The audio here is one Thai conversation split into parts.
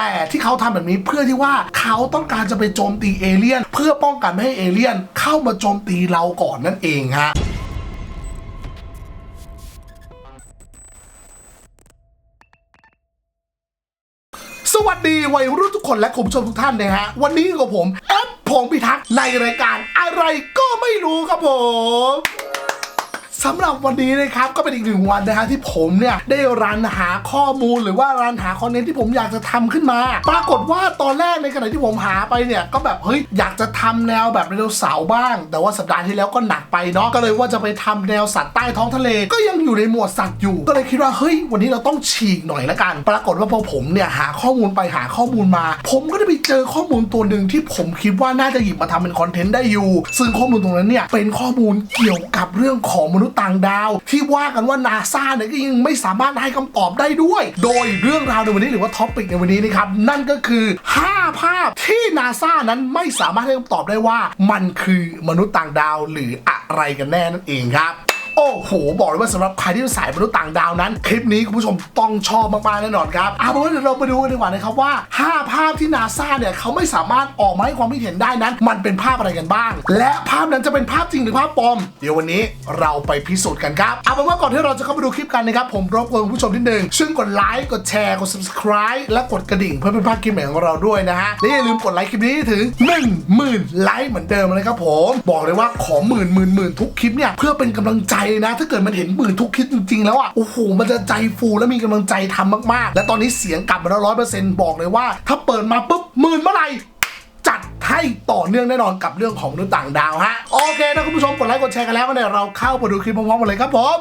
แต่ที่เขาทำแบบนี้เพื่อที่ว่าเขาต้องการจะไปโจมตีเอเลี่ยน เพื่อป้องกันไม่ให้เอเลี่ยน เข้ามาโจมตีเราก่อนนั่นเองฮะสวัสดีวัยรุ่นทุกคนและคุณผู้ชมทุกท่านนะฮะ วันนี้กับผมแอปพงพิทักษ์ในรายการอะไรก็ไม่รู้ครับผม สำหรับวันนี้นะครับก็เป็นอีกหนึ่งวันนะฮะที่ผมเนี่ยได้รันหาข้อมูลหรือว่ารันหาคอนเทนต์ที่ผมอยากจะทำขึ้นมา ปรากฏว่าตอนแรกในขณะที่ผมหาไปเนี่ยก็แบบเฮ้ยอยากจะทำแนวแบบไดโนเสาร์บ้าง แต่ว่าสัปดาห์ที่แล้วก็หนักไปเนาะก็เลยว่าจะไปทำแนวสัตว์ใต้ท้องทะเล ก็ยังอยู่ในหมวดสัตว์อยู่ ก็เลยคิดว่าเฮ้ยวันนี้เราต้องฉีกหน่อยละกัน ปรากฏว่าพอผมเนี่ยหาข้อมูลไปหาข้อมูลมา ผมก็ได้ไปเจอข้อมูลตัวหนึ่งที่ผมคิดว่าน่าจะหยิบมาทำเป็นคอนเทนต์ได้อยู่ ซึ่งข้อมูลตรงนั้นเนี่ยเป็นข้อมูลเกี่ยวกับเรื่องของมนุษย์ต่างดาว ที่ว่ากันว่านาซาเนี่ยก็ยังไม่สามารถให้คำตอบได้ด้วย โดยเรื่องราวในวันนี้หรือว่าท็อปิกในวันนี้นะครับ นั่นก็คือ 5 ภาพที่นาซานั้นไม่สามารถให้คำตอบได้ว่า มันคือมนุษย์ต่างดาวหรืออะไรกันแน่นั่นเองครับ อ้โห บอกเลยว่าสำหรับใครที่สายมนุษย์ต่างดาวนั้น คลิปนี้คุณผู้ชมต้องชอบมากๆแน่นอนครับเอาเป็นว่าเดี๋ยวเราไปดูกันดีกว่านะครับว่า 5 ภาพที่นาซาเนี่ยเขาไม่สามารถออกมาให้ความคิดเห็นได้นั้น มันเป็นภาพอะไรกันบ้าง และภาพนั้นจะเป็นภาพจริงหรือภาพปลอม เดี๋ยววันนี้เราไปพิสูจน์กันครับเอาเป็นว่าก่อนที่เราจะเข้าไปดูคลิปกันนะครับผมรบกวนคุณผู้ชมนิดนึงช่วยกดไลค์กดแชร์กด subscribe และกดกระดิ่งเพื่อเป็นภาพคลิปใหม่ของเราด้วยนะฮะและอย่าลืมกดไลค์คลิปนี้ถึง 1 0,000ไลค์เหมือนเดิมเลยครับผมบอกเลยว่าขอหมื่นหมื่นหมื่นทุกคลิปเนี่ยเพื่อเป็นกำลังใจนะ ถ้าเกิดมันเห็นหมื่นทุกคลิปจริง ๆ แล้วอะโอ้โหมันจะใจฟูและมีกำลังใจทำมากๆ และตอนนี้เสียงกลับมาแล้วร้อยเปอร์เซ็นต์บอกเลยว่า ถ้าเปิดมาปุ๊บหมื่นเมื่อไหร่จัดให้ต่อเนื่องแน่นอนกับเรื่องของมนุษย์ต่างดาวฮะโอเคนะคุณผู้ชมกดไลค์กดแชร์กันแล้วก็เนี่ยเราเข้าไปดูคลิปพร้อมๆกันเลยครับผม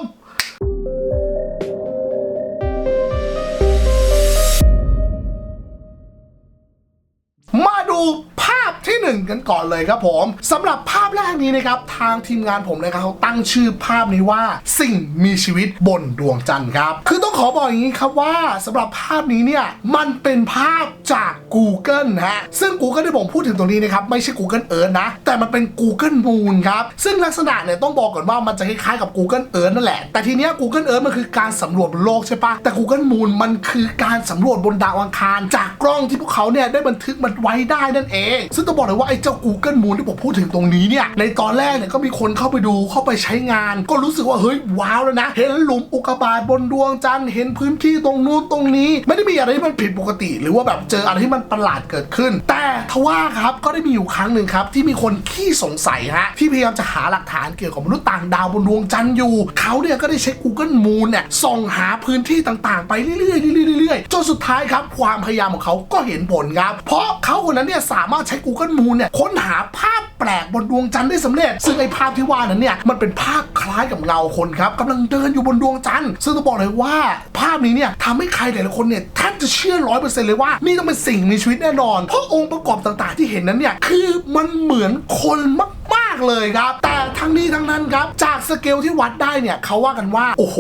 ดูภาพที่หนึ่งกันก่อนเลยครับผมสำหรับภาพแรกนี้นะครับทางทีมงานผมนะครับเขาตั้งชื่อภาพนี้ว่าสิ่งมีชีวิตบนดวงจันทร์ครับ คือต้องขอบอกอย่างนี้ครับว่าสำหรับภาพนี้เนี่ยมันเป็นภาพจาก Google ฮะซึ่ง Google ที่ผมพูดถึงตรงนี้นะครับไม่ใช่ Google Earth นะ แต่มันเป็น Google Moon ครับ ซึ่งลักษณะเนี่ยต้องบอกก่อนว่ามันจะคล้ายๆกับ Google Earth นั่นแหละ แต่ทีเนี้ย Google Earth มันคือการสำรวจบนโลกใช่ปะแต่ Google Moon มันคือการสำรวจบนดาวอังคาร จากกล้องที่พวกเขาเนี่ยได้บันทึกมันไว้ได้นั่นเอง ซึ่งต้องบอกเลยว่าไอ้เจ้า Google Moon ที่ผมพูดถึงตรงนี้เนี่ย ในตอนแรกเนี่ยก็มีคนเข้าไปดูเข้าไปใช้งาน ก็รู้สึกว่าเฮ้ยว้าวแล้วนะ เห็นหลุมอุกกาบาตบนดวงจันทร์เห็นพื้นที่ตรงนู้นตรงนี้ ไม่ได้มีอะไรที่มันผิดปกติ หรือว่าแบบเจออะไรที่มันประหลาดเกิดขึ้น แต่ทว่าครับก็ได้มีอยู่ครั้งหนึ่งครับที่มีคนขี้สงสัยฮะที่พยายามจะหาหลักฐานเกี่ยวกับมนุษย์ต่างดาวบนดวงจันทร์อยู่เขาเนี่ยก็ได้ใช้ Google Moon เนี่ยส่องหาพื้นที่ต่างๆ ไปเรื่อยๆเรื่อยๆเรื่อยๆจนสุดท้ายครับความพยายามของเขาก็เห็นผลครับ เพราะเขาคนนั้นเนี่ยสามารถใช้ Google Moon เนี่ยค้นหาภาพแปลกบนดวงจันทร์ได้สำเร็จ ซึ่งไอ้ภาพที่ว่านั้นเนี่ยมันเป็นภาพคล้ายกับเงาคนครับกำลังเดินอยู่บนดวงจันทร์ซึ่งต้องบอกเลยว่า ภาพนี้เนี่ยทำให้ใครหลายๆคนเนี่ยแทบจะเชื่อร้อยเปอร์เซ็นต์เลยว่านี่ต้องเป็นสิ่งมีชีวิตแน่นอน เพราะองค์ประกอบต่างๆที่เห็นนั้นเนี่ยคือมันเหมือนคนมากๆ เลยครับ แต่ทั้งนี้ทั้งนั้นครับ จากสเกลที่วัดได้เนี่ยเขาว่ากันว่า โอ้โห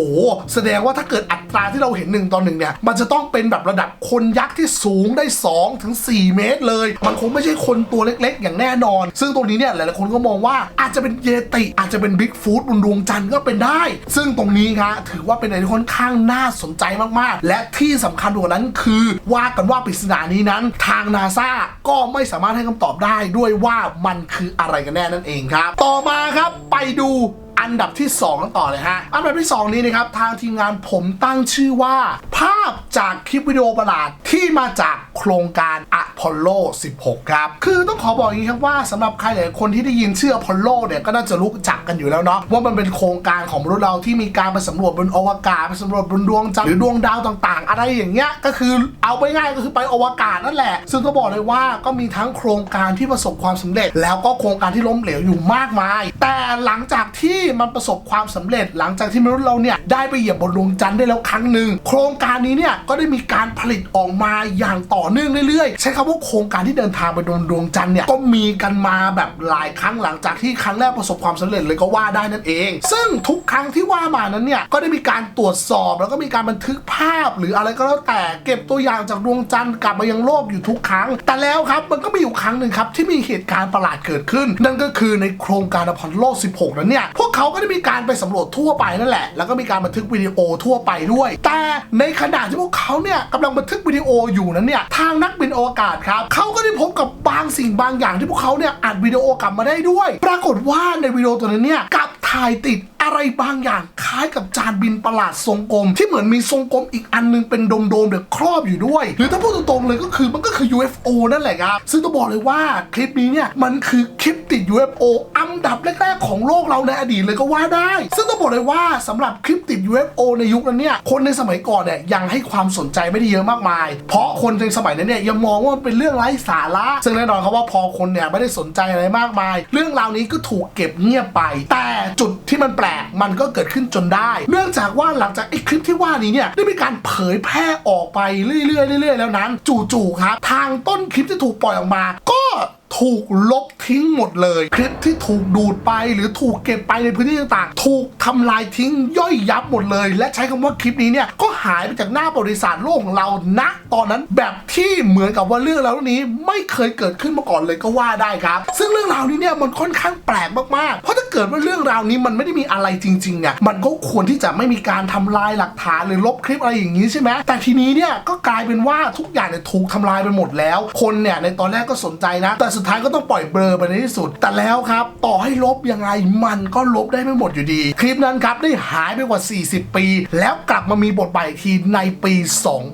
แสดงว่าถ้าเกิดอัตราที่เราเห็นหนึ่งต่อหนึ่งเนี่ย มันจะต้องเป็นแบบระดับคนยักษ์ที่สูงได้2ถึง4เมตรเลย มันคงไม่ใช่คนตัวเล็กๆ อย่างแน่นอน ซึ่งตรงนี้เนี่ยหลายๆคนก็มองว่าอาจจะเป็นเยติ อาจจะเป็นบิ๊กฟูดบนดวงจันทร์ก็เป็นได้ ซึ่งตรงนี้ครับถือว่าเป็นอะไรที่ค่อนข้างน่าสนใจมากๆ และที่สำคัญกว่านั้นคือว่ากันว่าปริศนานี้นั้น ทางนาซาก็ไม่สามารถให้คำตอบได้ด้วยว่ามันคืออะไรกันแน่นั่นเองครับ ต่อมาครับไปดู อันดับที่ 2 ต่อเลยฮะ อันดับที่ 2 นี้นะครับ ทางทีมงานผมตั้งชื่อว่า ภาพจากคลิปวิดีโอประหลาดที่มาจากโครงการอพอลโล 16 ครับ คือต้องขอบอกอย่างนี้ครับว่าสำหรับใครหลายคนที่ได้ยินชื่ออพอลโลเนี่ยก็น่าจะรู้จักกันอยู่แล้วเนาะว่ามันเป็นโครงการของมนุษย์เราที่มีการไปสำรวจบนอวกาศไปสำรวจบนดวงจันทร์หรือดวงดาวต่างๆ อะไรอย่างเงี้ยก็คือเอาไปง่ายก็คือไปอวกาศนั่นแหละ ซึ่งต้องบอกเลยว่าก็มีทั้งโครงการที่ประสบความสำเร็จ แล้วก็โครงการที่ล้มเหลวอยู่มากมาย แต่หลังจากที่มันประสบความสำเร็จหลังจากที่มนุษย์เราเนี่ยได้ไปเหยียบบนดวงจันทร์ได้แล้วครั้งหนึ่งโครงการนี้เนี่ยก็ได้มีการผลิตออกมาอย่างต่อเนื่องเรื่อยๆ ใช้คำว่าโครงการที่เดินทางไปดวงดวงจันทร์เนี่ยก็มีกันมาแบบหลายครั้งหลังจากที่ครั้งแรกประสบความสำเร็จเลยก็ว่าได้นั่นเอง ซึ่งทุกครั้งที่ว่ามานั้นเนี่ยก็ได้มีการตรวจสอบ แล้วก็มีการบันทึกภาพ หรืออะไรก็แล้วแต่เก็บตัวอย่างจากดวงจันทร์กลับมายังโลกอยู่ทุกครั้ง แต่แล้วครับมันก็มีอยู่ครั้งหนึ่งครับที่มีเหตุการณ์ประหลาดเกิดขึ้น นั่นก็คือในโครงการอพอลโล 16 นั้นเนี่ยพวกกเขาก็ได้มีการไปสำรวจทั่วไปนั่นแหละ แล้วก็มีการบันทึกวิดีโอทั่วไปด้วย แต่ในขณะที่พวกเขาเนี่ยกำลังบันทึกวิดีโออยู่นั้นเนี่ยทางนักบินอวกาศครับเขาก็ได้พบกับบางสิ่งบางอย่างที่พวกเขาเนี่ยอัดวิดีโอกลับมาได้ด้วย ปรากฏว่าในวิดีโอตัวนั้นเนี่ยกลับถ่ายติดอะไรบางอย่างคล้ายกับจานบินประหลาดทรงกลม ที่เหมือนมีทรงกลมอีกอันนึงเป็นโดมๆเดี๋ยวครอบอยู่ด้วย หรือถ้าพูดตรงๆเลยก็คือมันก็คือ UFO นั่นแหละครับซึ่งต้องบอกเลยว่าคลิปนี้เนี่ยมันคือคลิปติด UFO อันดับแรกๆของโลกเราในอดีตเลยก็ว่าได้ ซึ่งต้องบอกเลยว่าสำหรับคลิปติด UFO ในยุคนั้นเนี่ย คนในสมัยก่อนเนี่ยยังให้ความสนใจไม่ได้เยอะมากมาย เพราะคนในสมัยนั้นเนี่ยยังมองว่ามันเป็นเรื่องไร้สาระ ซึ่งแน่นอนครับว่าพอคนเนี่ยไม่ได้สนใจอะไรมากมาย เรื่องราวนี้ก็ถูกเก็บเงียบไป แต่จุดที่มันแปลกมันก็เกิดขึ้นจนได้ เนื่องจากว่าหลังจากไอ้คลิปที่ว่านี้เนี่ยได้มีการเผยแพร่ออกไปเรื่อยๆเรื่อยๆแล้วนั้น จู่ๆครับทางต้นคลิปที่ถูกปล่อยออกมา ก็ ถูกลบทิ้งหมดเลย คลิปที่ถูกดูดไปหรือถูกเก็บไปในพื้นที่ต่างๆ ถูกทำลายทิ้งย่อยยับหมดเลย และใช้คำว่าคลิปนี้เนี่ยก็หายไปจากหน้าประวัติศาสตร์โลกของเราณตอนนั้นแบบที่เหมือนกับว่าเรื่องราวนี้ไม่เคยเกิดขึ้นมาก่อนเลยก็ว่าได้ครับ ซึ่งเรื่องราวนี้เนี่ยมันค่อนข้างแปลกมากๆ เพราะถ้าเกิดว่าเรื่องราวนี้มันไม่ได้มีอะไรจริงๆเนี่ยมันก็ควรที่จะไม่มีการทำลายหลักฐานหรือลบคลิปอะไรอย่างนี้ใช่ไหมแต่ทีนี้เนี่ยก็กลายเป็นว่าทุกอย่างเนี่ยถูกทำลายไปหมดแล้ว คนเนี่ยในตอนแรกก็สนใจนะแต่สุดท้ายก็ต้องปล่อยเบลอไปในที่สุด แต่แล้วครับ ต่อให้ลบยังไงมันก็ลบได้ไม่หมดอยู่ดี คลิปนั้นครับได้หายไปกว่า 40 ปี แล้วกลับมามีบทบาทอีกทีในปี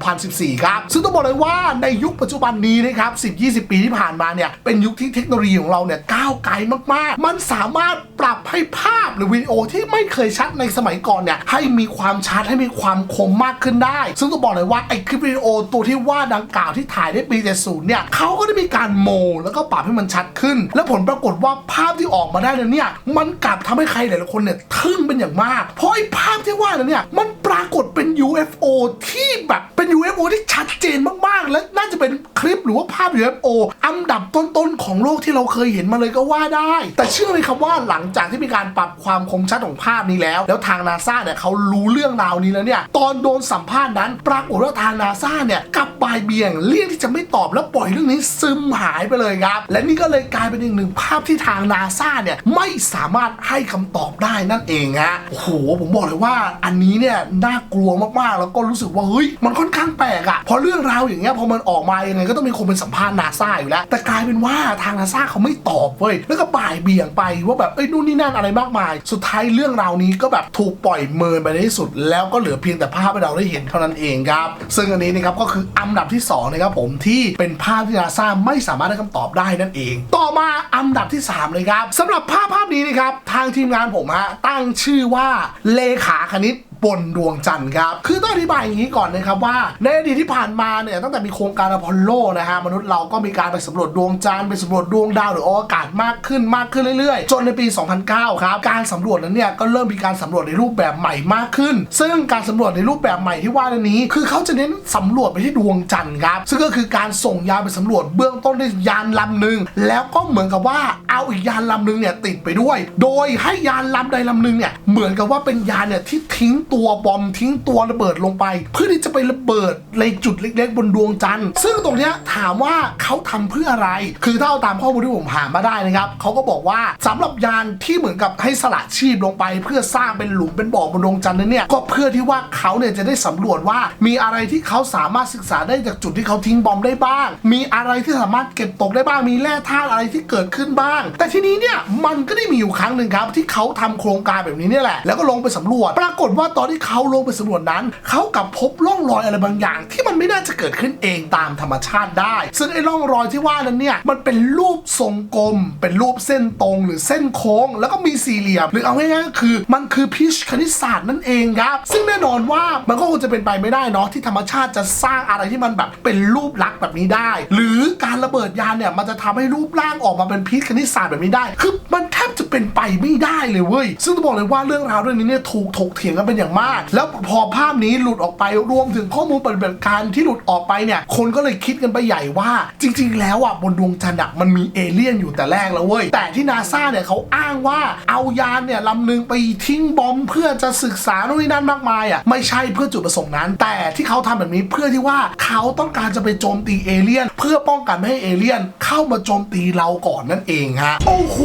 2014 ครับ ซึ่งต้องบอกเลยว่าในยุคปัจจุบันนี้นะครับ 10-20 ปีที่ผ่านมาเนี่ยเป็นยุคที่เทคโนโลยีของเราเนี่ยก้าวไกลมากๆ มันสามารถปรับให้ภาพหรือวิดีโอที่ไม่เคยชัดในสมัยก่อนเนี่ยให้มีความชัดให้มีความคมมากขึ้นได้ ซึ่งต้องบอกเลยว่าไอ้คลิปวิดีโอตัวที่ว่าดังกล่าวที่ถ่ายได้ปี 70 เนี่ยเขาก็ได้มีการโม แล้วก็ปรับให้มันชัดขึ้น และผลปรากฏว่าภาพที่ออกมาได้นั้นเนี่ยมันกลับทำให้ใครหลายๆคนเนี่ยทึ่งเป็นอย่างมาก เพราะไอ้ภาพที่ว่านั้นเนี่ยมันปรากฏเป็น UFO ที่แบบเป็น UFO ที่ชัดเจนมากๆ และน่าจะเป็นคลิปหรือว่าภาพ UFO อันดับต้นๆของโลกที่เราเคยเห็นมาเลยก็ว่าได้ แต่เชื่อไหมครับว่าหลังจากที่มีการปรับความคมชัดของภาพนี้แล้ว แล้วทางนาซาเนี่ยเขารู้เรื่องราวนี้แล้วเนี่ยตอนโดนสัมภาษณ์นั้น ปรากฏว่าทางนาซาเนี่ยกลับบ่ายเบี่ยงเลี่ยงที่จะไม่ตอบแล้วปล่อยเรื่องนี้ซึมหายไปเลยครับและนี่ก็เลยกลายเป็นอีกหนึ่งภาพที่ทางนาซาเนี่ยไม่สามารถให้คำตอบได้นั่นเองฮะโอ้โหผมบอกเลยว่าอันนี้เนี่ยน่ากลัวมากๆ แล้วก็รู้สึกว่าเฮ้ยมันค่อนข้างแปลกอะพราะเรื่องราวอย่างเงี้ยพอมันออกมายังไงก็ต้องมีคนเป็นสัมภาษณ์นาซาอยู่แล้ว แต่กลายเป็นว่าทางนาซาเขาไม่ตอบเว้ยแล้วก็บ่ายเบี่ยงไปว่าแบบเอ้ยนู่นนี่นั่นอะไรมากมาย สุดท้ายเรื่องราวนี้ก็แบบถูกปล่อยเมินไปในที่สุด แล้วก็เหลือเพียงแต่ภาพให้เราได้เห็นเท่านั้นเองครับซึ่งอันนี้นะครับก็คืออันดับที่สองนะครับผมที่เป็นภาพที่นาซาไม่สามารถให้คำตอบได้นั่นเอง ต่อมาอันดับที่สามเลยครับสำหรับภาพภาพนี้นะครับทางทีมงานผมฮะตั้งชื่อว่าเลขาคณิต บนดวงจันทร์ครับ คือต้องอธิบายอย่างนี้ก่อนนะครับว่า ในอดีตที่ผ่านมาเนี่ยตั้งแต่มีโครงการอพอลโลนะฮะมนุษย์เราก็มีการไปสำรวจดวงจันทร์ไปสำรวจดวงดาวหรืออวกาศมากขึ้นมากขึ้นเรื่อยๆ จนในปี 2009 ครับ การสำรวจนั้นเนี่ยก็เริ่มมีการสำรวจในรูปแบบใหม่มากขึ้น ซึ่งการสำรวจในรูปแบบใหม่ที่ว่านี้ คือเขาจะเน้นสำรวจไปที่ดวงจันทร์ครับ ซึ่งก็คือการส่งยานไปสำรวจเบื้องต้นด้วยยานลำหนึ่งแล้วก็เหมือนกับว่าเอาอีกยานลำหนึ่งเนี่ยติดไปด้วย โดยให้ยานลำใดลำหนึ่งเนี่ยเหมือนกับว่าเป็นยานเนี่ยที่ทิ้งตัวัวบอมทิ้งตัวระเบิดลงไป เพื่อที่จะไประเบิดในจุดเล็กๆ บนดวงจันทร์ซึ่งตรงเนี้ยถามว่าเขาทำเพื่ออะไร คือถ้าเอาตามข้อมูลที่ผมหามาได้นะครับเขาก็บอกว่าสำหรับยานที่เหมือนกับให้สละชีพลงไป เพื่อสร้างเป็นหลุมเป็นบ่อบนดวงจันทร์นั้นเนี่ยก็เพื่อที่ว่าเขาเนี่ยจะได้สำรวจว่า มีอะไรที่เขาสามารถศึกษาได้จากจุดที่เขาทิ้งบอมได้บ้าง มีอะไรที่สามารถเก็บตกได้บ้างมีแร่ธาตุอะไรที่เกิดขึ้นบ้าง แต่ทีนี้เนี่ยมันก็ได้มีอยู่ครั้งหนึ่งครับที่เขาทำโครงการแบบนี้เนี่ยแหละแล้วก็ลงไปสำรวจ ปรากฏว่าตอนที่เขาลงไปสำรวจนั้น เขากลับพบร่องรอยอะไรบางอย่าง ที่มันไม่น่าจะเกิดขึ้นเองตามธรรมชาติได้ ซึ่งไอ้ร่องรอยที่ว่านั้นเนี่ยมันเป็นรูปทรงกลม เป็นรูปเส้นตรงหรือเส้นโค้ง แล้วก็มีสี่เหลี่ยม หรือเอาง่ายๆก็คือ มันคือพิชคณิตศาสตร์นั่นเองครับซึ่งแน่นอนว่ามันก็คงจะเป็นไปไม่ได้เนาะที่ธรรมชาติจะสร้างอะไรที่มันแบบเป็นรูปลักษณ์แบบนี้ได้ หรือการระเบิดยานเนี่ยมันจะทำให้รูปร่างออกมาเป็นพิชคณิตศาสตร์แบบนี้ได้ คือมันแทบจะเป็นไปไม่ได้เลยเว้ยซึ่งต้องบอกเลยว่าเรื่องราวเรื่องนี้เนี่ยถูกถกเถียงกันเป็นอย่างมาก แล้วพอภาพนี้หลุดออกไปรวมถึงข้อมูลปฏิบัติการที่หลุดออกไปเนี่ย คนก็เลยคิดกันไปใหญ่ว่า จริง ๆ แล้วอะบนดวงจันทร์มันมีเอเลี่ยนอยู่แต่แรกแล้วเว้ยแต่ที่นาซาเนี่ยเขาอ้างว่าเอายานเนี่ยลำหนึ่งไปทิ้งบอมเพื่อจะศึกษาโน่นนี่นั่นมากมายอะไม่ใช่เพื่อจุดประสงค์นั้น แต่ที่เขาทำแบบนี้เพื่อที่ว่าเขาต้องการจะไปโจมตีเอเลี่ยน เพื่อป้องกันไม่ให้เอเลี่ยน เข้ามาโจมตีเราก่อนนั่นเองฮะโอ้โห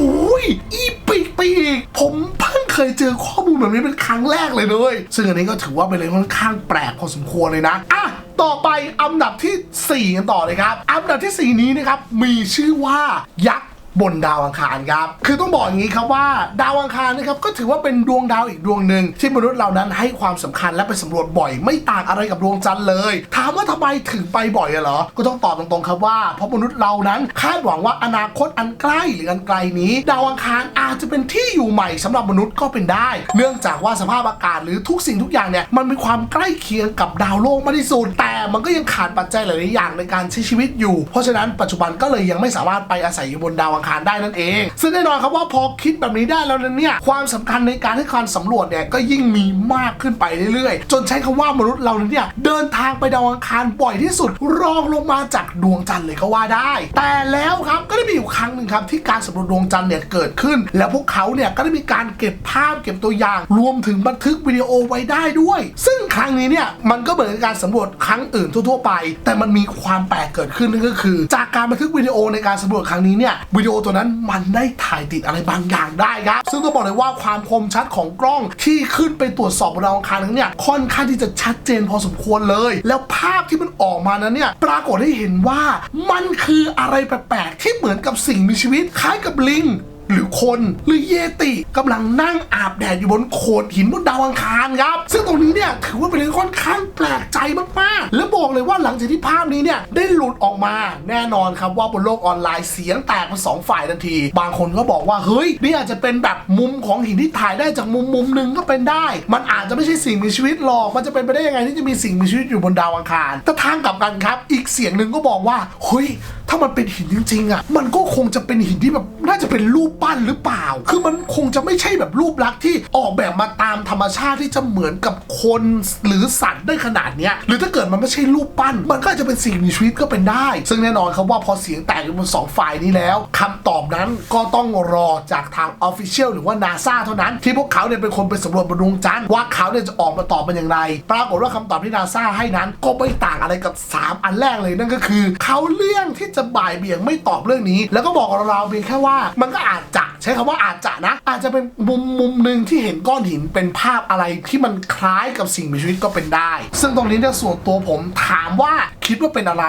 อีปิ ปอีกผมเพิ่งเคยเจอข้อมูลแบบนี้เป็นครั้งแรกเลยด้วยซึ่งอันนี้ก็ถือว่าเป็นอะไรค่อนข้างแปลกพอสมควรเลยนะอะต่อไปอันดับทีสี่4กันต่อเลยครับ อันดับทีสี่ 4 นี้นะครับ มีชื่อว่ายักษ์ บนดาวอังคารครับ คือต้องบอกอย่างนี้ครับว่าดาวอังคารนะครับก็ถือว่าเป็นดวงดาวอีกดวงหนึ่งที่มนุษย์เรานั้นให้ความสำคัญและไปสำรวจบ่อย ไม่ต่างอะไรกับดวงจันทร์เลย ถามว่าทำไมถึงไปบ่อยอะเหรอ ก็ต้องตอบตรงๆครับว่า เพราะมนุษย์เรานั้นคาดหวังว่าอนาคตอันใกล้หรืออันไกลนี้ ดาวอังคารอาจจะเป็นที่อยู่ใหม่สำหรับมนุษย์ก็เป็นได้ เนื่องจากว่าสภาพอากาศหรือทุกสิ่งทุกอย่างเนี่ยมันมีความใกล้เคียงกับดาวโลกมากที่สุดแต่มันก็ยังขาดปัจจัยหลายๆอย่างในการใช้ชีวิตอยู่ เพราะฉะนั้นปัจจุบันก็เลยยังไม่สามารถไปอาศัยอยู่บนดาวอังคารได้นั่นเอง ซึ่งแน่นอนครับว่าพอคิดแบบนี้ได้แล้วนนเนี่ยความสำคัญในการให้การสำรวจเนี่ยก็ยิ่งมีมากขึ้นไปเรื่อยๆ จนใช้คำว่ามนุษย์เราเนี่ยเดินทางไปดาวอังคารบ่อยที่สุด รองลงมาจากดวงจันทร์เลยก็ว่าได้ แต่แล้วครับก็ได้มีอยู่ครั้งหนึ่งครับที่การสำรวจดวงจันทร์เนี่ยเกิดขึ้น แล้วพวกเขาเนี่ยก็ได้มีการเก็บภาพเก็บตัวอย่าง รวมถึงบันทึกวิดีโอไว้ได้ด้วย ซึ่งครั้งนี้เนี่ยมันก็เหมือนกับการสำรวจครั้งอื่นทั่วๆไป แต่มันมีความแปลกเกิดขึ้นนั่นก็คือ จากการบันทึกวิดีโอในการสำรวจครั้งนี้เนี่ยวิดีโอตัวนั้นมันได้ถ่ายติดอะไรบางอย่างได้ครับ ซึ่งต้องบอกเลยว่าความคมชัดของกล้องที่ขึ้นไปตรวจสอบบนดาวอังคารนั้นเนี่ยค่อนข้างที่จะชัดเจนพอสมควรเลย แล้วภาพที่มันออกมานั้นเนี่ยปรากฏให้เห็นว่ามันคืออะไรแปลกๆที่เหมือนกับสิ่งมีชีวิตคล้ายกับลิง หรือคนหรือเยติกำลังนั่งอาบแดดอยู่บนโขดหินบนดาวอังคารครับ ซึ่งตรงนี้เนี่ยถือว่าเป็นเรื่องค่อนข้างแปลกใจมากๆ และบอกเลยว่าหลังจากที่ภาพนี้เนี่ยได้หลุดออกมาแน่นอนครับว่าบนโลกออนไลน์เสียงแตกเป็นสองฝ่ายทันที บางคนก็บอกว่าเฮ้ยนี่อาจจะเป็นแบบมุมของหินที่ถ่ายได้จากมุมมุมหนึ่งก็เป็นได้ มันอาจจะไม่ใช่สิ่งมีชีวิตหรอกมันจะเป็นไปได้ยังไงที่จะมีสิ่งมีชีวิตอยู่บนดาวอังคารแต่ทางกลับกันครับ อีกเสียงหนึ่งก็บอกว่าเฮ้ย ถ้ามันเป็นหินจริงๆอะมันก็คงจะเป็นหินที่แบบน่าจะเป็นรูปปั้นหรือเปล่า คือมันคงจะไม่ใช่แบบรูปลักษณ์ที่ออกแบบมาตามธรรมชาติที่จะเหมือนกับคนหรือสัตว์ได้ขนาดเนี้ยหรือถ้าเกิดมันไม่ใช่รูปปั้น มันก็อาจจะเป็นสิ่งมีชีวิตก็เป็นได้ ซึ่งแน่นอนครับว่าพอเสียงแตกบนสองฝ่ายนี้แล้วคำตอบนั้นก็ต้องรอจากทางออฟฟิเชียลหรือว่านาซาเท่านั้น ที่พวกเขาเนี่ยเป็นคนไปสำรวจบนดวงจันทร์ว่าเขาเนี่ยจะออกมาตอบมันอย่างไร ปรากฏว่าคำตอบที่นาซาให้นั้นก็ไม่ต่างอะไรกับ 3 อันแรกเลยนั่นก็คือ เขาเลี่ยงที่จะบ่ายเบี่ยงไม่ตอบเรื่องนี้ แล้วก็บอกเราเพียงแค่ว่า มันก็อาจจะใช้คำว่าอาจจะนะ อาจจะเป็นมุมมุมหนึ่งที่เห็นก้อนหินเป็นภาพอะไรที่มันคล้ายกับสิ่งมีชีวิตก็เป็นได้ ซึ่งตรงนี้เนี่ยส่วนตัวผมถามว่าคิดว่าเป็นอะไร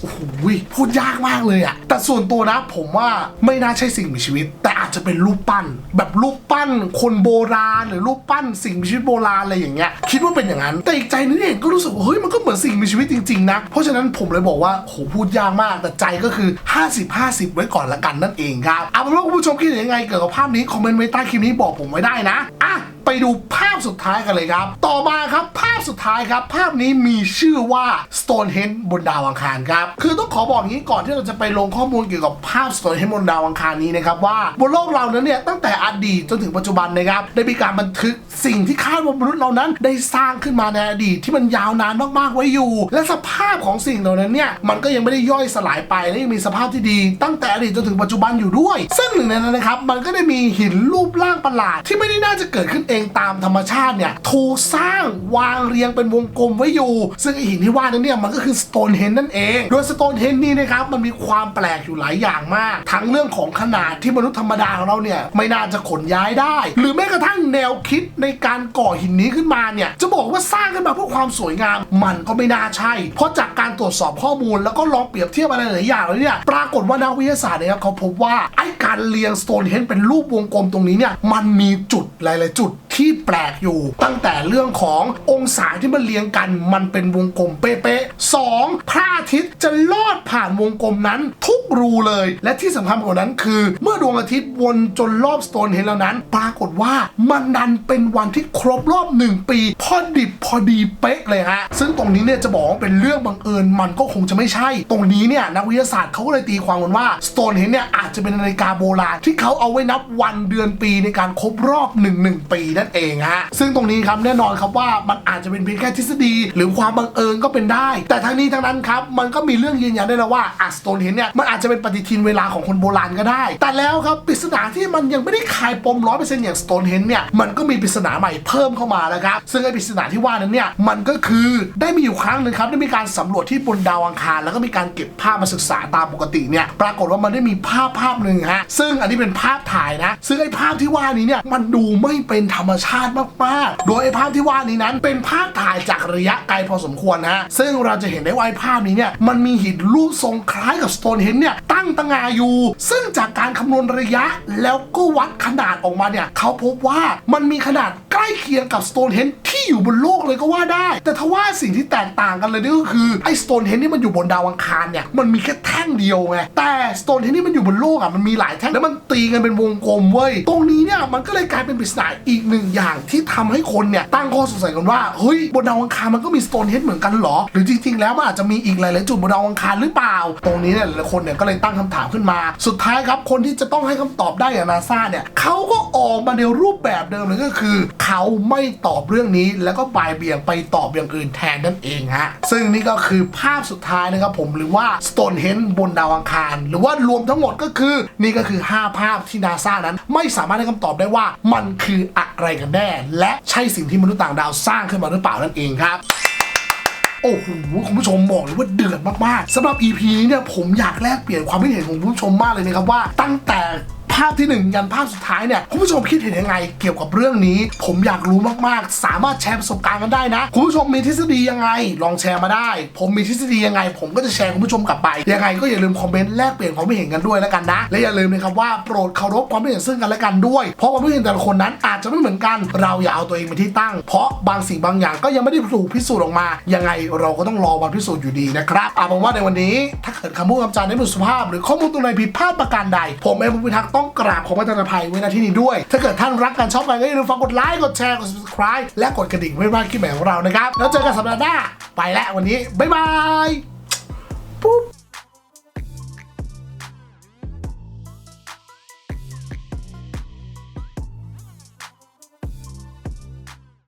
โอ้โหพูดยากมากเลยอะแต่ส่วนตัวนะผมว่าไม่น่าใช่สิ่งมีชีวิต แต่อาจจะเป็นรูปปั้น แบบรูปปั้นคนโบราณ หรือรูปปั้นสิ่งมีชีวิตโบราณอะไรอย่างเงี้ยคิดว่าเป็นอย่างนั้น แต่อีกใจนึงเองก็รู้สึกว่าเฮ้ยมันก็เหมือนสิ่งมีชีวิตจริงๆนะเพราะฉะนั้นผมเลยบอกว่าโหพูดยากมาก แต่ใจก็คือ 50 50 ไว้ก่อนละกันนั่นเองครับเอาเป็นว่าคุณผู้ชมคิดยังไงเกี่ยวกับภาพนี้คอมเมนต์ไว้ใต้คลิปนี้บอกผมไว้ได้นะอะ ไปดูภาพสุดท้ายกันเลยครับ ต่อมาครับภาพสุดท้ายครับ ภาพนี้มีชื่อว่า Stonehenge บนดาวอังคารครับ คือต้องขอบอกอย่างนี้ก่อนที่เราจะไปลงข้อมูลเกี่ยวกับภาพ Stonehenge บนดาวอังคารนี้นะครับว่าบนโลกเรานั้นเนี่ยตั้งแต่อดีตจนถึงปัจจุบันนะครับได้มีการบันทึกสิ่งที่คาดว่ามนุษย์เรานั้นได้สร้างขึ้นมาในอดีตที่มันยาวนานมากๆไว้อยู่ และสภาพของสิ่งเหล่านั้นเนี่ยมันก็ยังไม่ได้ย่อยสลายไปและยังมีสภาพที่ดี ตั้งแต่อดีตจนถึงปัจจุบันอยู่ด้วย ซึ่งหนึ่งในนั้นนะครับมันก็ได้มีหินรูปร่างประหลาดที่ไม่ได้น่าจะเกิดขึ้นเองตามธรรมชาติเนี่ยถูกสร้างวางเรียงเป็นวงกลมไว้อยู่ ซึ่งหินที่ว่านั้นเนี่ยมันก็คือสโตนเฮนนั่นเอง โดยสโตนเฮนนี่นะครับมันมีความแปลกอยู่หลายอย่างมาก ทั้งเรื่องของขนาดที่มนุษย์ธรรมดาของเราเนี่ยไม่น่าจะขนย้ายได้ หรือแม้กระทั่งแนวคิดในการก่อหินนี้ขึ้นมาเนี่ยจะบอกว่าสร้างขึ้นมาเพื่อความสวยงามมันก็ไม่น่าใช่ เพราะจากการตรวจสอบข้อมูลแล้วก็ลองเปรียบเทียบอะไรหลายอย่างแล้วเนี่ยปรากฏว่านักวิทยาศาสตร์เนี่ยครับเขาพบว่าไอ้การเรียงสโตนเฮนเป็นรูปวงกลมตรงนี้เนี่ยมันมีจุดหลาย ๆ จุด ที่แปลกอยู่ ตั้งแต่เรื่องขององศาที่มันเรียงกัน มันเป็นวงกลมเป๊ะๆสองพระอาทิตย์จะลอดผ่านวงกลมนั้นทุกรูเลย และที่สำคัญกว่านั้นคือ เมื่อดวงอาทิตย์วนจนรอบสโตนเฮนแล้วนั้น ปรากฏว่ามันดันเป็นวันที่ครบรอบหนึ่งปี พอดิบพอดีเป๊ะเลยฮะซึ่งตรงนี้เนี่ยจะบอกว่าเป็นเรื่องบังเอิญมันก็คงจะไม่ใช่ ตรงนี้เนี่ยนักวิทยาศาสตร์เขาก็เลยตีความกันว่าสโตนเฮนเนี่ยอาจจะเป็นนาฬิกาโบราณที่เขาเอาไว้นับวันเดือนปีในการครบรอบหนึ่งหนึ่งปีนั่นเองฮะซึ่งตรงนี้ครับแน่นอนครับว่ามันอาจจะเป็นเพียงแค่ทฤษฎี หรือความบังเอิญก็เป็นได้ แต่ทั้งนี้ทั้งนั้นครับมันก็มีเรื่องยืนยันได้แล้วว่าอัสโตนเฮนเนี่ยมันอาจจะเป็นปฏิทินเวลาของคนโบราณก็ได้ แต่แล้วครับปริศนาที่มันยังไม่ได้คลายปมร้อยเปอร์เซ็นต์อย่างสโตนเฮนเนี่ยมันก็มีปริศนาใหม่เพิ่มเข้ามาแล้วครับซึ่งไอ้ปริศนาที่ว่านั้นเนี่ยมันก็คือได้มีอยู่ครั้งหนึ่งครับได้มีการสำรวจที่บนดาวอังคาร แล้วก็มีการเก็บภาพมาศึกษาตามปกติเนี่ยปรากฏว่ามันได้มีภาพภาพหนึ่งฮะซึ่งอันนี้เป็นภาพถ่ายนะ ซึ่งไอ้ภาพที่ว่านี้เนี่ยมันดูไม่เป็นธรรมชาติมากๆ โดยไอ้ภาพที่ว่านี้นั้นเป็นภาพถ่ายจากระยะไกลพอสมควรนะฮะ ซึ่งเราจะเห็นได้ว่าไอ้ภาพนี้เนี่ยมันมีหินรูปทรงคล้ายกับสโตนเฮนเนี่ยตั้งตางาอยู่ ซึ่งจากการคำนวณระยะแล้วก็วัดขนาดออกมาเนี่ยเขาพบว่ามันมีขนาด ใกล้เคียงกับสโตนเฮนที่อยู่บนโลกเลยก็ว่าได้ แต่ทว่าสิ่งที่แตกต่างกันเลยนี่ก็คือไอ้สโตนเฮนที่มันอยู่บนดาวอังคารเนี่ยมันมีแค่แท่งเดียวไงแต่สโตนเฮนที่มันอยู่บนโลกอะมันมีหลายแท่งแล้วมันตีกันเป็นวงกลมเว้ยตรงนี้เนี่ยมันก็เลยกลายเป็นปริศนาอีกหนึ่งอย่างที่ทำให้คนเนี่ยตั้งข้อสงสัยกันว่าเฮ้ยบนดาวอังคารมันก็มีสโตนเฮดเหมือนกันเหรอ หรือจริง ๆ แล้วมันอาจจะมีอีกหลายๆจุดบนดาวอังคารหรือเปล่า ตรงนี้เนี่ยหลายๆคนเนี่ยก็เลยตั้งคำถามขึ้นมา สุดท้ายครับคนที่จะต้องให้คำตอบได้อย่างนาซาเนี่ยเขาก็ออกมาในรูปแบบเดิมเลยก็คือเขาไม่ตอบเรื่องนี้แล้วก็บ่ายเบี่ยงไปตอบอย่างอื่นแทนนั่นเองฮะซึ่งนี่ก็คือภาพสุดท้ายนะครับผมหรือว่าสโตนเฮนบนดาวอังคาร หรือว่ารวมทั้งหมดก็คือ นี่ก็คือ 5 ภาพที่นาซานั้น ไม่สามารถให้คำตอบได้ว่ามันคืออะไรกันแน่ และใช่สิ่งที่มนุษย์ต่างดาวสร้างขึ้นมาหรือเปล่านั่นเองครับโอ้โหคุณผู้ชมบอกเลยว่าเดือดมากๆสำหรับ EP นี้เนี่ยผมอยากแลกเปลี่ยนความคิดเห็นของคุณผู้ชมมากเลยนะครับว่าตั้งแต่ ภาพที่หนึ่งยันภาพสุดท้ายเนี่ยคุณผู้ชมคิดเห็นยังไงเกี่ยวกับเรื่องนี้ ผมอยากรู้มากๆ สามารถแชร์ประสบการณ์กันได้นะ คุณผู้ชมมีทฤษฎียังไง ลองแชร์มาได้ ผมมีทฤษฎียังไง ผมก็จะแชร์คุณผู้ชมกลับไป ยังไงก็อย่าลืมคอมเมนต์แลกเปลี่ยนความคิดเห็นกันด้วยแล้วกันนะ และอย่าลืมนะครับว่าโปรดเคารพความคิดเห็นซึ่งกันและกันด้วย เพราะความคิดเห็นแต่ละคนนั้นอาจจะไม่เหมือนกัน เราอย่าเอาตัวเองเป็นที่ตั้ง เพราะบางสิ่งบางอย่างก็ยังไม่ได้ถูกพิสูจน์ออกมา ยังไงเราก็ต้องรอวันพิสูจน์อยู่ดีนะครับเอาเป็นว่าในวันนี้ ถ้าเกิดคำพูดคำจาในมุสุภาพ หรือข้อมูลตัวไหนผิดพลาดประการใด ผมเองผู้พิทักษ์ต้องกราบขอพระอภัยไว้ณที่นี้ด้วย ถ้าเกิดท่านรักกันชอบกันก็อย่าลืมฝากกดไลค์กดแชร์กด subscribe และกดกระดิ่งเพื่อไม่พลาดคลิปใหม่ของเรานะครับแล้วเจอกันสัปดาห์หน้าไปแล้ววันนี้บ๊ายบายปุ๊บ